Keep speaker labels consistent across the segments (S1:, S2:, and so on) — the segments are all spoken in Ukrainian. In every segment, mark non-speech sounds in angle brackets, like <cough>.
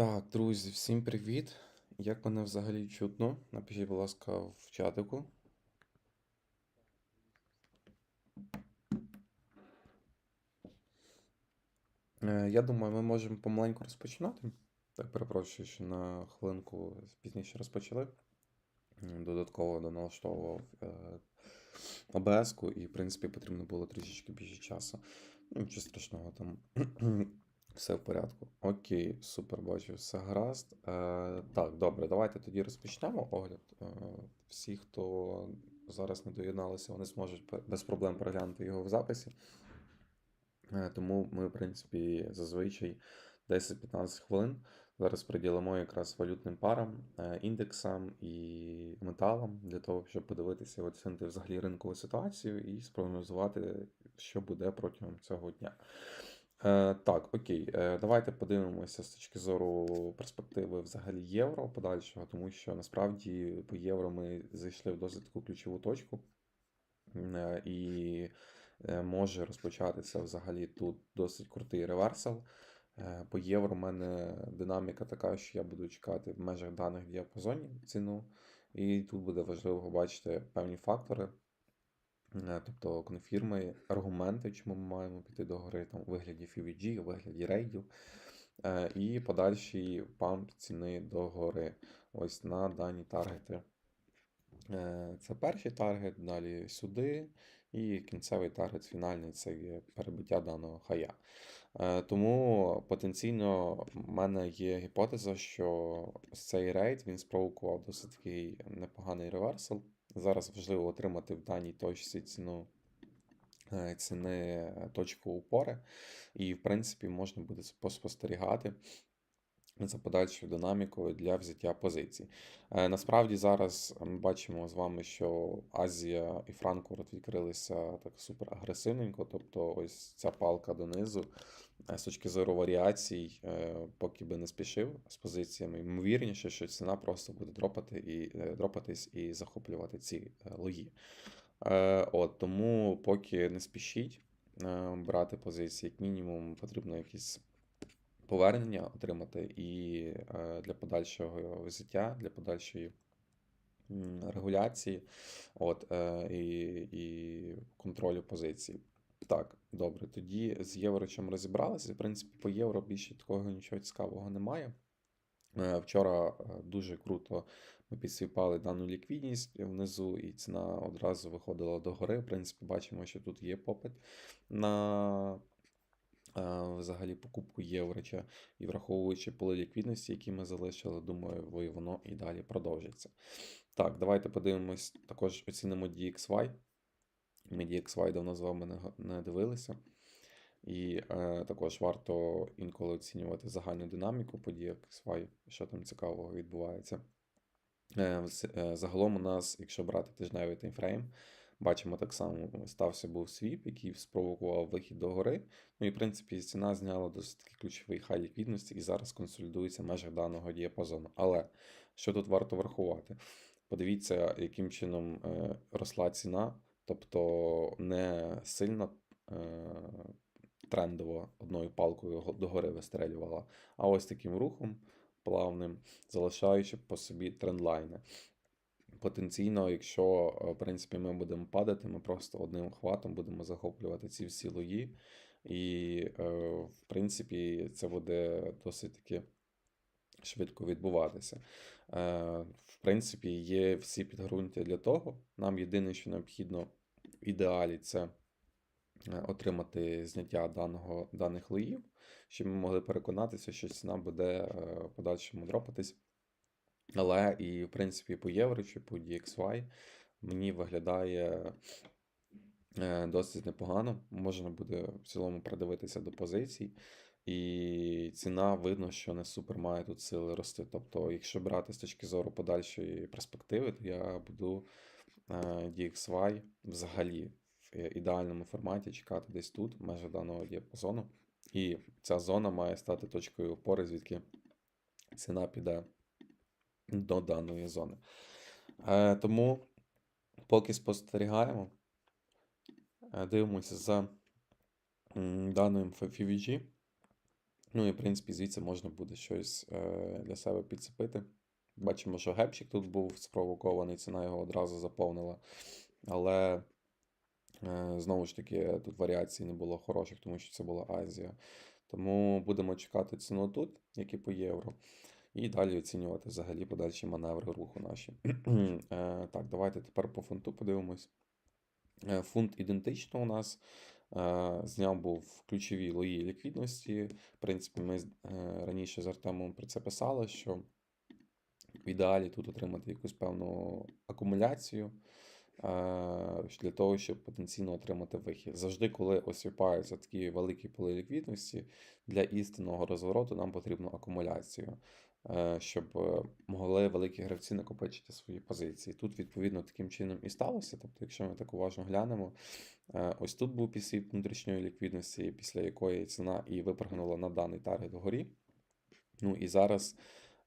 S1: Так, друзі, всім привіт. Як мене взагалі чутно? Напишіть, будь ласка, в чатику. Е, Я думаю, ми можемо помаленьку розпочинати. Так, перепрошую, що на хвилинку пізніше розпочали. Додатково доналаштовував ОБС-ку, і, в принципі, потрібно було трішечки більше часу. Ну, Нічого страшного, там все в порядку. Окей, супер, бачу, все гаразд. Е, так, добре, давайте тоді розпочнемо огляд. Е, всі, хто зараз не доєдналися, вони зможуть без проблем переглянути його в записі. Е, Тому ми, в принципі, зазвичай 10-15 хвилин зараз приділимо якраз валютним парам, е, індексам і металам для того, щоб подивитися, оцінити взагалі ринкову ситуацію і спрогнозувати, що буде протягом цього дня. Е, так, окей, е, давайте подивимося з точки зору перспективи взагалі євро подальшого, тому що насправді по євро ми зайшли в досить таку ключову точку. Е, І може розпочатися взагалі тут досить крутий реверсал. По євро в мене динаміка така, що я буду чекати в межах даних діапазонів ціну. І тут буде важливо побачити певні фактори, тобто конфірми, аргументи, чому ми маємо піти до гори там, у вигляді FVG, у вигляді рейдів, е, і подальший памп ціни до гори. Ось на дані таргети. Е, Це перший таргет, далі сюди, і кінцевий таргет фінальний це є перебиття даного хая. Е, Тому потенційно в мене є гіпотеза, що цей рейд він спровокував досить такий непоганий реверсал. Зараз важливо отримати в даній точці ціну е, ціни точку упори, і, в принципі, можна буде поспостерігати за подальшою динамікою для взяття позицій. Е, Насправді зараз ми бачимо з вами, що Азія і Франкфурт відкрилися так супер агресивненько, тобто ось ця палка донизу. е, З точки зору варіацій, е, поки би не спішив з позиціями, ймовірніше, що ціна просто буде дропати і е, дропатись і захоплювати ці е. Е, От тому, поки не спішіть е, брати позиції, як мінімум, потрібно якісь повернення отримати і е, для подальшого взяття, для подальшої регуляції, от, е, і, і контролю позицій. Так, добре, тоді з євро чим розібралися. В принципі, по євро більше такого нічого цікавого немає. Е, Вчора дуже круто ми підсвіпали дану ліквідність внизу, і ціна одразу виходила до гори. В принципі, бачимо, що тут є попит на взагалі покупку єврича. І враховуючи поли ліквідності, які ми залишили, думаю, воно і далі продовжиться. Так, давайте подивимось, також оцінимо DXY. Ми DXY давно з вами не, дивилися. І е, також варто інколи оцінювати загальну динаміку по DXY, що там цікавого відбувається. Е, е, Загалом у нас, якщо брати тижневий таймфрейм, бачимо так само, стався був свіп, який спровокував вихід до гори. Ну і в принципі ціна зняла досить такий ключовий хай ліквідності і зараз консолідується в межах даного діапазону. Але що тут варто врахувати? Подивіться, яким чином е, росла ціна, тобто не сильно е, трендово одною палкою го- догори вистрелювала, а ось таким рухом плавним, залишаючи по собі трендлайни. Потенційно, якщо е, в принципі ми будемо падати, ми просто одним хватом будемо захоплювати ці всі лої. І, е, в принципі, це буде досить таки швидко відбуватися. Е, В принципі, є всі підґрунтя для того. Нам єдине, що необхідно в ідеалі, це отримати зняття даного, даних лоїв, щоб ми могли переконатися, що ціна буде в подальшому дропатись. Але і, в принципі, по євро чи по DXY мені виглядає е, досить непогано. Можна буде в цілому придивитися до позицій. І ціна видно, що не супер має тут сили рости. Тобто, якщо брати з точки зору подальшої перспективи, то я буду е, DXY взагалі в е, ідеальному форматі чекати десь тут, в межах даного діапазону. І ця зона має стати точкою опори, звідки ціна піде до даної зони. Е, тому поки спостерігаємо, е, дивимося за даним FVG. Ну і, в принципі, звідси можна буде щось е, для себе підцепити. Бачимо, що гепчик тут був спровокований, ціна його одразу заповнила. Але е, знову ж таки, тут варіацій не було хороших, тому що це була Азія. Тому будемо чекати ціну тут, як і по євро. І далі оцінювати взагалі подальші маневри руху наші. <clears throat> Е, Так, давайте тепер по фунту подивимось. Е, Фунт ідентично у нас. Е, Зняв був ключові лої ліквідності. В принципі, ми раніше з Артемом про це писали, що в ідеалі тут отримати якусь певну акумуляцію для того, щоб потенційно отримати вихід. Завжди, коли освіпаються такі великі поли ліквідності, для істинного розвороту нам потрібно акумуляцію, щоб е, могли великі гравці накопичити свої позиції. Тут, відповідно, таким чином і сталося. Тобто, якщо ми так уважно глянемо, е, ось тут був підсвіт внутрішньої ліквідності, після якої ціна і випрыгнула на даний таргет вгорі. Ну і зараз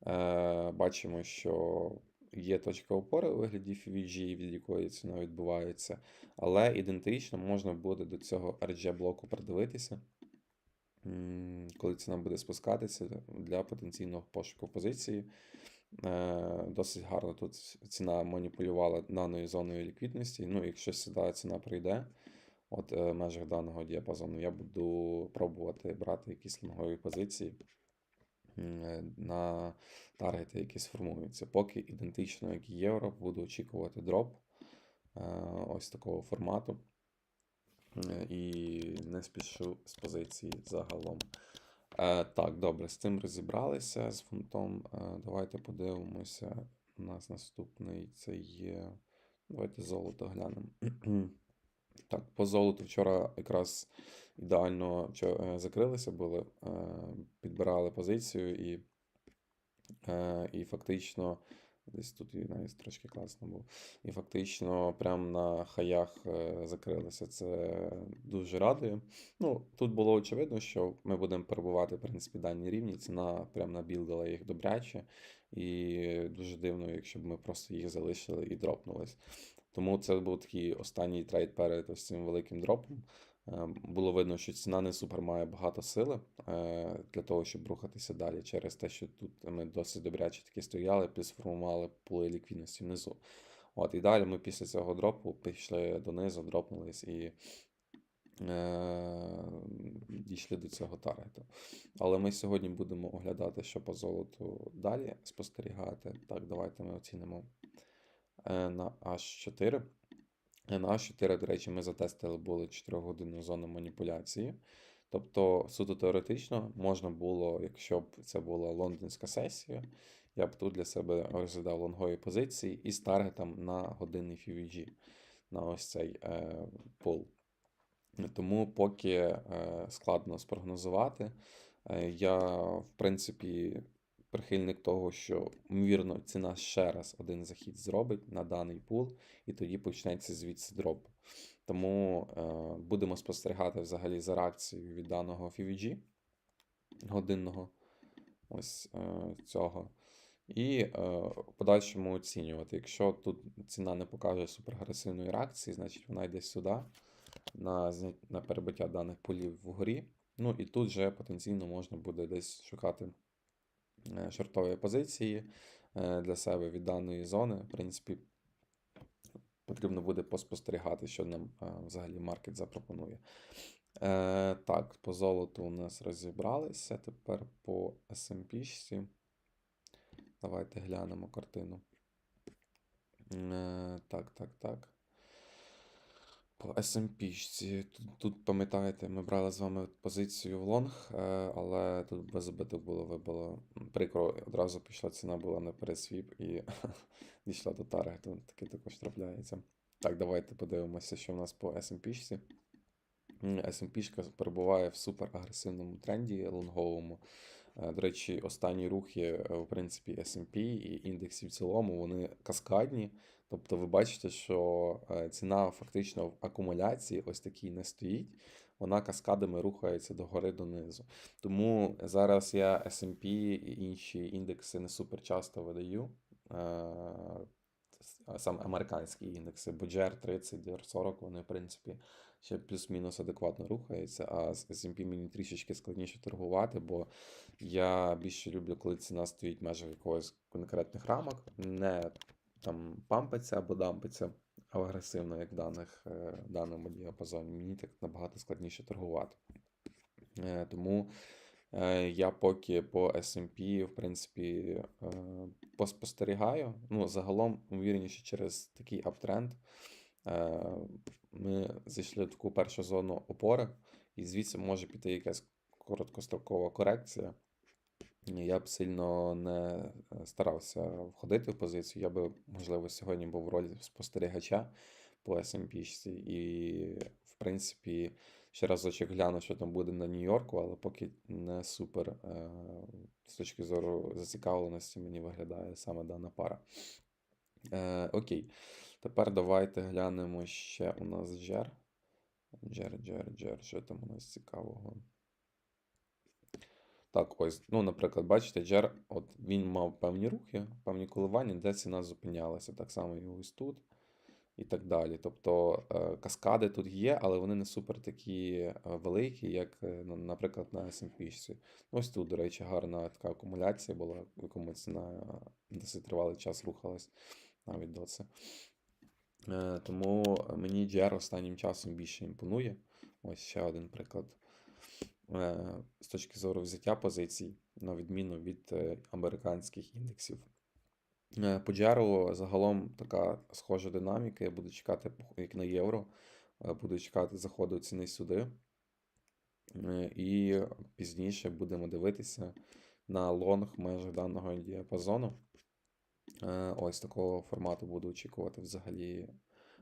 S1: е, бачимо, що є точка опори у вигляді FVG, від якої ціна відбувається, але ідентично можна буде до цього RG-блоку придивитися, коли ціна буде спускатися для потенційного пошуку позиції. Е, Досить гарно тут ціна маніпулювала даною зоною ліквідності. Ну, якщо сюди ціна прийде, от е, в межах даного діапазону, я буду пробувати брати якісь лонгові позиції е, на таргети, які сформуються. Поки ідентично, як і євро, буду очікувати дроп ось такого формату. Е, І не спішу з позиції загалом. Е, так, добре, з цим розібралися з фунтом. Е, давайте подивимося. У нас наступний це є. Давайте золото глянемо. <clears throat> Так, по золоту вчора якраз ідеально е, закрилися, були, е, підбирали позицію і, і фактично. Десь тут і навіть трошки класно було. І фактично прямо на хаях е, закрилися. Це дуже радує. Ну, тут було очевидно, що ми будемо перебувати, в принципі, дані рівні. Ціна прямо набілдила їх добряче. І дуже дивно, якщо б ми просто їх залишили і дропнулись. Тому це був такий останній трейд перед ось цим великим дропом. Е, Було видно, що ціна не супер має багато сили е, для того, щоб рухатися далі через те, що тут ми досить добряче таки стояли, плюс формували пули ліквідності внизу. От, і далі ми після цього дропу пішли донизу, дропнулись і е, дійшли до цього таргету. Але ми сьогодні будемо оглядати, що по золоту далі спостерігати. Так, давайте ми оцінимо е, на H4. Е, На А4, до речі, ми затестили були 4-годинну зону маніпуляції. Тобто, суто теоретично, можна було, якщо б це була лондонська сесія, я б тут для себе розглядав лонгові позиції із таргетом на годинний FVG, на ось цей е, пул. Тому поки е, складно спрогнозувати. Е, я, в принципі, прихильник того, що, ймовірно, ціна ще раз один захід зробить на даний пул, і тоді почнеться звідси дроп. Тому е, будемо спостерігати взагалі за реакцією від даного FVG годинного ось е, цього. І е, в подальшому оцінювати. Якщо тут ціна не покаже суперагресивної реакції, значить вона йде сюди на, на перебиття даних полів вгорі. Ну і тут вже потенційно можна буде десь шукати е, шортові позиції е, для себе від даної зони. В принципі, потрібно буде поспостерігати, що нам е, взагалі маркет запропонує. Е, так, по золоту у нас розібралися. Тепер по SMP. Давайте глянемо картину. Е, так, так, так. По SMP. Тут, пам'ятаєте, ми брали з вами позицію в лонг, е, але тут без збиток було вибило. Прикро, одразу пішла ціна була на пересвіп і <laughs> дійшла до таргету. Таке також трапляється. Так, давайте подивимося, що в нас по SMP. SMP перебуває в суперагресивному тренді лонговому. Е, До речі, останні рухи, е, в принципі, S&P і індексів в цілому, вони каскадні. Тобто ви бачите, що е, ціна фактично в акумуляції ось такій не стоїть, вона каскадами рухається догори донизу. Тому зараз я S&P і інші індекси не супер часто видаю. Саме американські індекси, бо GR30, GR40, вони, в принципі, ще плюс-мінус адекватно рухаються, а з S&P мені трішечки складніше торгувати, бо я більше люблю, коли ціна стоїть в межах якогось конкретних рамок, не там пампиться або дампиться агресивно, як в даних, е, даному діапазоні. Мені так набагато складніше торгувати. Е, Тому я поки по S&P, в принципі, е, поспостерігаю. Ну, загалом, ймовірніше, через такий аптренд е, ми зайшли в таку першу зону опори, і звідси може піти якась короткострокова корекція. Я б сильно не е, старався входити в позицію. Я би, можливо, сьогодні був в ролі спостерігача по S&P і, в принципі, ще разочок гляну, що там буде на Нью-Йорку, але поки не супер е, з точки зору зацікавленості мені виглядає саме дана пара. Е, окей. Тепер давайте глянемо ще у нас джер. Джер, джер, джер. Що там у нас цікавого? Так, ось, ну, наприклад, бачите, джер, от він мав певні рухи, певні коливання, де ціна зупинялася. Так само і ось тут, і так далі. Тобто е, каскади тут є, але вони не супер такі е, великі, як, е, наприклад, на. Ну, Ось тут, до речі, гарна така акумуляція була, якому е, досить тривалий час рухалась навіть до це. Тому мені GR останнім часом більше імпонує. Ось ще один приклад. З точки зору взяття позицій, на відміну від американських індексів. Е, По GR загалом така схожа динаміка. Я буду чекати, як на євро, е, буду чекати заходу ціни сюди. Е, І пізніше будемо дивитися на лонг межах даного діапазону. Ось такого формату буду очікувати взагалі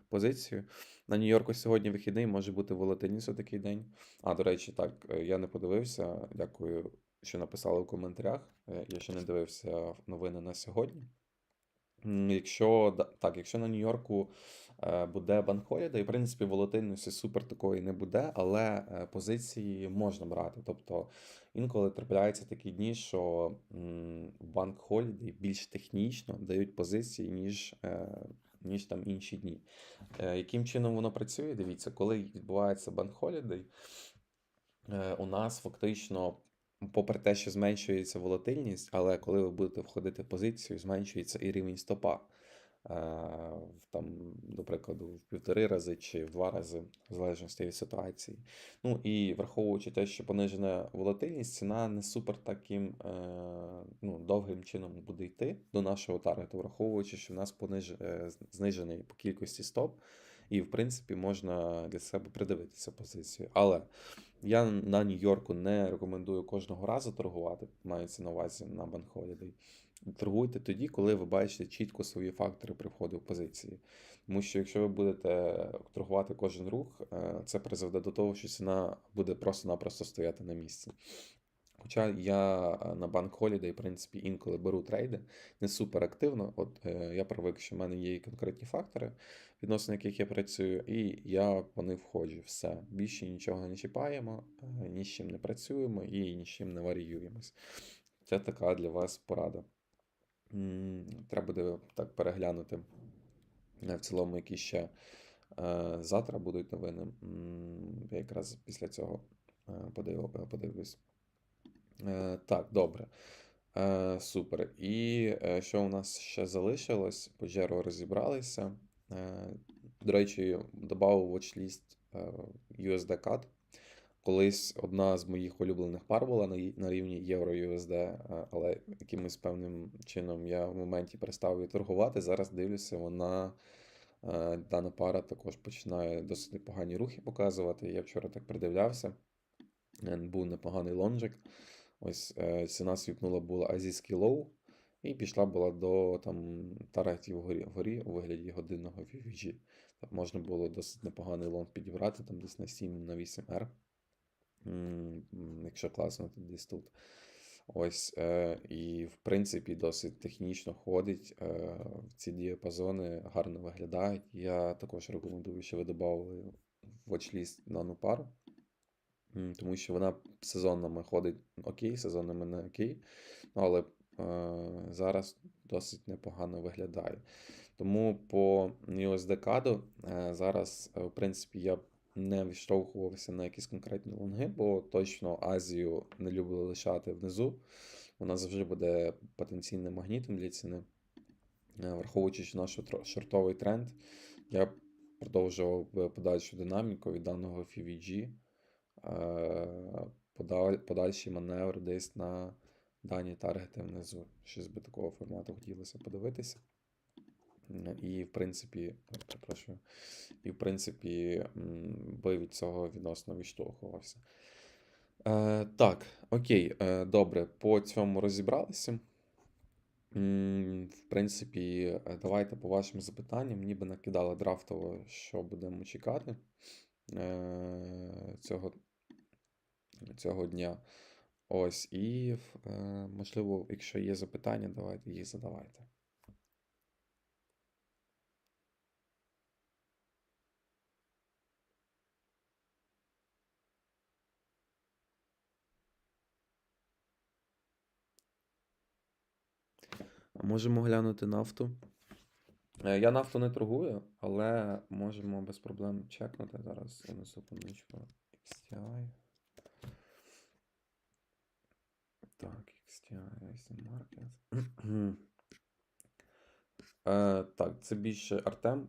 S1: позицію. На Нью-Йорку сьогодні вихідний, може бути волатильність у такий день. А, до речі, так, я не подивився. Дякую, що написали в коментарях. Я ще не дивився новини на сьогодні. Якщо так, якщо на Нью-Йорку е, буде банк-холідей, в принципі, волатильності супер такої не буде, але е, позиції можна брати. Тобто інколи трапляються такі дні, що м, банк-холідей більш технічно дають позиції, ніж, е, ніж там інші дні. Яким чином воно працює? Дивіться, коли відбувається банк-холідей, у нас фактично, попри те, що зменшується волатильність, але коли ви будете входити в позицію, зменшується і рівень стопа. Е, Там, до прикладу, в півтори рази чи в два рази, в залежності від ситуації. Ну і враховуючи те, що понижена волатильність, ціна не супер таким е, ну, довгим чином буде йти до нашого таргету, враховуючи, що в нас пониж... е, знижений по кількості стоп, і, в принципі, можна для себе придивитися позицію. Але я на Нью-Йорку не рекомендую кожного разу торгувати, мається на увазі на Holiday. Торгуйте тоді, коли ви бачите чітко свої фактори при входу в позиції. Тому що якщо ви будете торгувати кожен рух, е, це призведе до того, що ціна буде просто-напросто стояти на місці. Хоча я е, на Bank Holiday, в принципі, інколи беру трейди не супер активно. От е, я привик, що в мене є конкретні фактори, відносно яких я працюю, і я по них входжу. Все. Більше нічого не чіпаємо, е, ні з чим не працюємо і ні з чим не варіюємось. Це така для вас порада. Треба буде так переглянути е, в цілому, які ще е, завтра будуть новини. Я якраз після цього подивлюсь. Так, добре. Супер. І що у нас ще залишилось? По розібралися. Е, До речі, додав в watchlist е, USD CAD. Колись одна з моїх улюблених пар була на, рівні євро USD, е, але якимось певним чином я в моменті перестав її торгувати. Зараз дивлюся, вона дана пара також починає досить непогані рухи показувати. Я вчора так придивлявся. Був непоганий лонжик. Ось ціна свіпнула була азійський лоу, і пішла була до там таргетів вгорі, вгорі у вигляді годинного VVG. Так можна було досить непоганий лонг підібрати, там десь на 7 на 8 R. Якщо класно, то десь тут. Ось, е, і в принципі досить технічно ходить. Е, ці діапазони гарно виглядають. Я також рекомендую, що ви додали в watchlist дану пару. Тому що вона сезонними ходить окей, сезонними не окей. Ну, але зараз досить непогано виглядає. Тому по USD е, зараз, е, в принципі, я б не відштовхувався на якісь конкретні лонги, бо точно Азію не люблю лишати внизу. Вона завжди буде потенційним магнітом для ціни. Е, Враховуючи наш шортовий тренд, я продовжував подальшу динаміку від даного FVG. Е, подаль- Подальший маневр десь на дані таргети внизу. Щось би такого формату хотілося подивитися. І, в принципі, перепрошую, і, в принципі, би від цього відносно відштовхувався. Е, так, окей, е, добре, по цьому розібралися. В принципі, е, давайте по вашим запитанням. Мені би накидали драфтово, що будемо чекати е, цього, цього дня. Ось, і, е, можливо, якщо є запитання, давайте їх задавайте. Можемо глянути нафту. Е, Я нафту не торгую, але можемо без проблем чекнути зараз. Одну секундочку. XTI. XTI, IC Market. <clears throat> Е, так, це більше Артем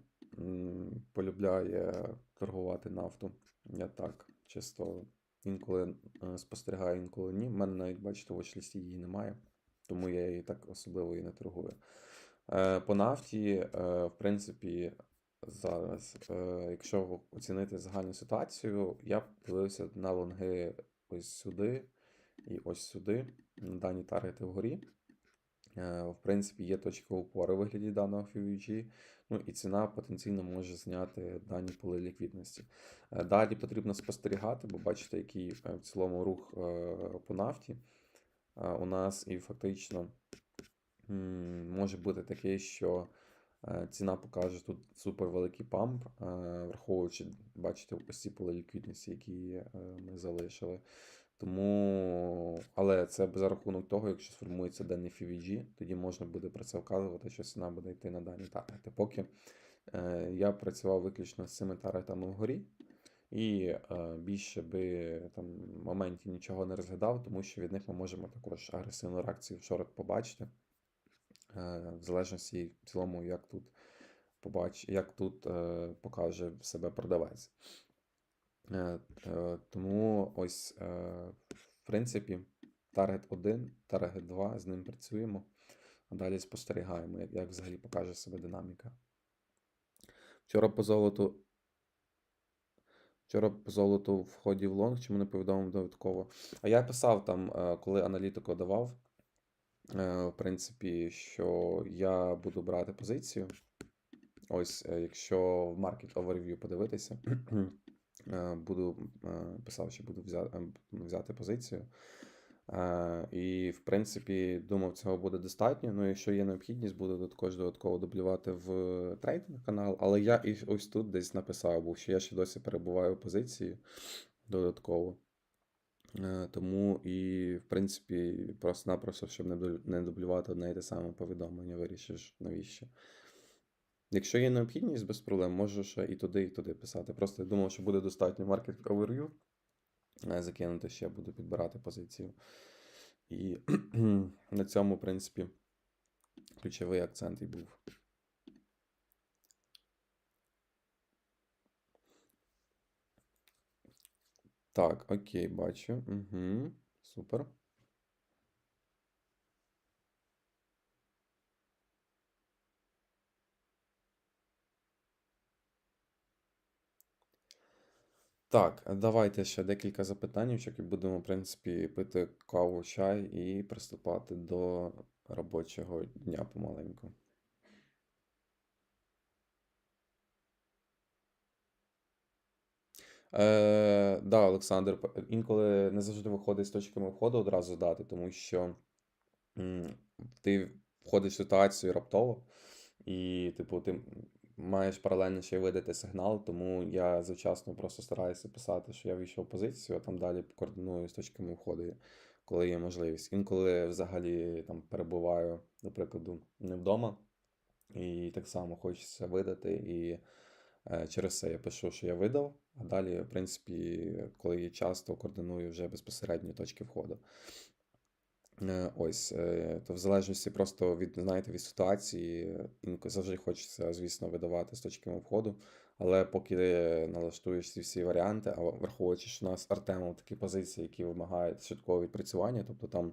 S1: полюбляє торгувати нафту. Я так, чисто інколи е, спостерігаю, інколи ні. У мене навіть, бачите, в watchlist її немає, тому я її так особливо і не торгую. Е, по нафті, е, в принципі, зараз, е, якщо оцінити загальну ситуацію, я б дивився на лонги ось сюди і ось сюди, дані таргети вгорі. Е, В принципі, є точка опори вигляді даного FUVG, ну і ціна потенційно може зняти дані поли ліквідності. Е, Далі потрібно спостерігати, бо бачите, який е, в цілому рух по нафті у нас і фактично може бути таке, що ціна покаже тут супер великий памп, враховуючи, бачите, ось ці поли ліквідності, які ми залишили. Тому, але це за рахунок того, якщо сформується денний FVG, тоді можна буде про це вказувати, що ціна буде йти на дані таргети. Поки е, я працював виключно з цими таргетами вгорі, і е, більше би там в моменті нічого не розглядав, тому що від них ми можемо також агресивну реакцію в шорт побачити, е, в залежності в цілому, як тут побач, як тут е, покаже себе продавець. Е, е, Тому ось, е, в принципі, таргет 1, таргет 2, з ним працюємо, а далі спостерігаємо, як, взагалі покаже себе динаміка. Вчора по золоту. Вчора по золоту в ході в лонг, чому не повідомив додатково. А я писав там, коли аналітику давав, в принципі, що я буду брати позицію. Ось, якщо в Market Overview подивитися, буду е, писав, що буду взяти, взяти позицію. Е, І, в принципі, думав, цього буде достатньо. Ну, якщо є необхідність, буду також додатково дублювати в трейдинг канал. Але я і ось тут десь написав, був, що я ще досі перебуваю в позиції додатково. Е, Тому і, в принципі, просто-напросто, щоб не дублювати одне і те саме повідомлення, вирішиш, навіщо. Якщо є необхідність, без проблем, можу ще і туди, і туди писати. Просто я думав, що буде достатньо market overview. е, Закинути ще буду підбирати позицію. І <clears throat> на цьому, в принципі, ключовий акцент і був. Так, окей, бачу. Угу, супер. Так, давайте ще декілька запитань, і будемо, в принципі, пити каву, чай і приступати до робочого дня помаленьку. Е, да, Олександр, інколи не завжди виходить з точками входу одразу дати, тому що м, ти входиш в ситуацію раптово, і, типу, ти маєш паралельно ще й видати сигнал, тому я завчасно просто стараюся писати, що я війшов в позицію, а там далі координую з точками входу, коли є можливість. Інколи взагалі там перебуваю, до прикладу, не вдома. І так само хочеться видати. І е, через це я пишу, що я видав. А далі, в принципі, коли є час, то координую вже безпосередньо точки входу. Е, Ось, е, то в залежності просто від, знаєте, від ситуації, завжди хочеться, звісно, видавати з точки входу. Але поки налаштуєш ці всі варіанти, а враховуючи, що у нас Артемом такі позиції, які вимагають швидкого відпрацювання, тобто там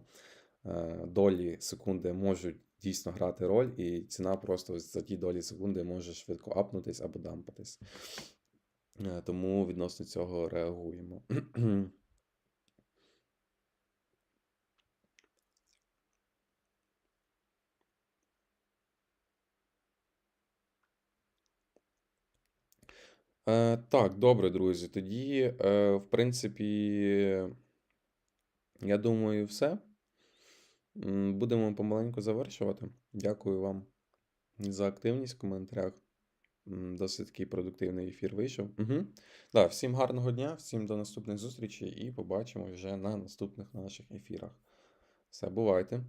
S1: е, долі секунди можуть дійсно грати роль, і ціна просто за ті долі секунди може швидко апнутись або дампатись. Е, Тому відносно цього реагуємо. <clears throat> Е, так, добре, друзі. Тоді, е, в принципі, я думаю, все. Будемо помаленьку завершувати. Дякую вам за активність в коментарях. Досить такий продуктивний ефір вийшов. Угу. Да, всім гарного дня, всім до наступних зустрічей і побачимо вже на наступних наших ефірах. Все, бувайте.